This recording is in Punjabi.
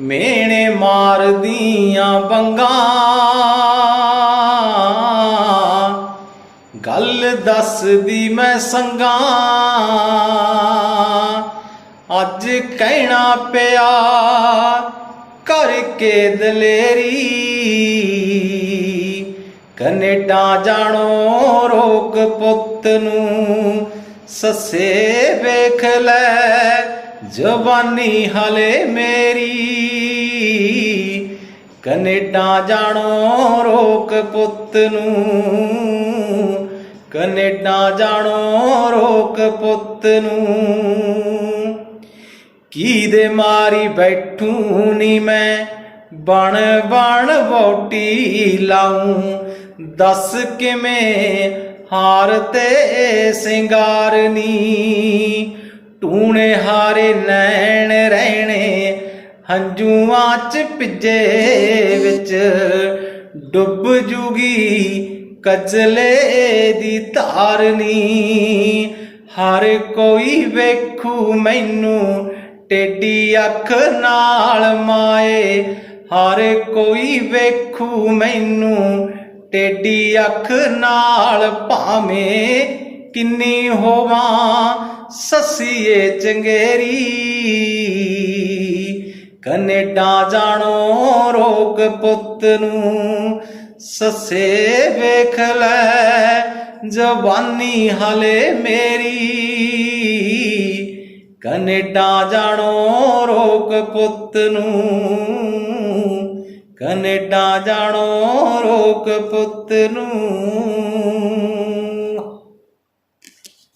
ਮੇਣੇ ਮਾਰਦੀਆਂ ਬੰਗਾ ਗੱਲ ਦੱਸਦੀ ਮੈਂ ਸੰਗਾ। ਅੱਜ ਕਹਿਣਾ ਪਿਆ ਕਰਕੇ ਦਲੇਰੀ। ਕੈਨੇਡਾ ਜਾਣੋ ਰੋਕ ਪੁੱਤ ਨੂੰ, ਸੱਸੇ ਵੇਖ ਲੈ। ਜਵਾਨੀ ਹਲੇ ਮੇਰੀ। ਕੈਨੇਡਾ ਜਾਣੋ ਰੋਕ ਪੁੱਤ ਨੂੰ। ਕੈਨੇਡਾ ਜਾਣੋ ਰੋਕ ਪੁੱਤ ਨੂੰ। ਕੀ ਦੇ ਮਾਰੀ ਬੈਠੂ ਨੀ ਮੈਂ? ਬਣ ਬਣ ਵੋਟੀ ਲਾਉਂ ਦੱਸ ਕਿਵੇਂ ਹਾਰ ਤੇ ਸਿੰਗਾਰਨੀ? ਟੂਣੇ ਹਾਰੇ ਨੈਣ ਰਹਿਣੇ, ਹੰਝੂਆਂ ਚ ਭਿੱਜੇ ਵਿੱਚ। ਡੁੱਬ ਜੂਗੀ ਕਜਲੇ ਦੀ ਧਾਰਨੀ, ਹਰ ਕੋਈ ਵੇਖੂ ਮੈਨੂੰ ਟੇਡੀ ਅੱਖ ਨਾਲ ਮਾਏ। ਹਰ ਕੋਈ ਵੇਖੂ ਮੈਨੂੰ ਟੇਡੀ ਅੱਖ ਨਾਲ ਭਾਵੇਂ ਕਿੰਨੀ ਹੋਵਾਂ ਸੱਸੀਏ ਚੰਗੇਰੀ। ਕੈਨੇਡਾ ਜਾਣੋ ਰੋਕ ਪੁੱਤ ਨੂੰ, ਸੱਸੇ ਵੇਖ ਲੈ ਜਵਾਨੀ ਹਲੇ ਮੇਰੀ। ਕੈਨੇਡਾ ਜਾਣੋ ਰੋਕ ਪੁੱਤ ਨੂੰ, ਕੈਨੇਡਾ ਜਾਣੋ ਰੋਕ ਪੁੱਤ ਨੂੰ।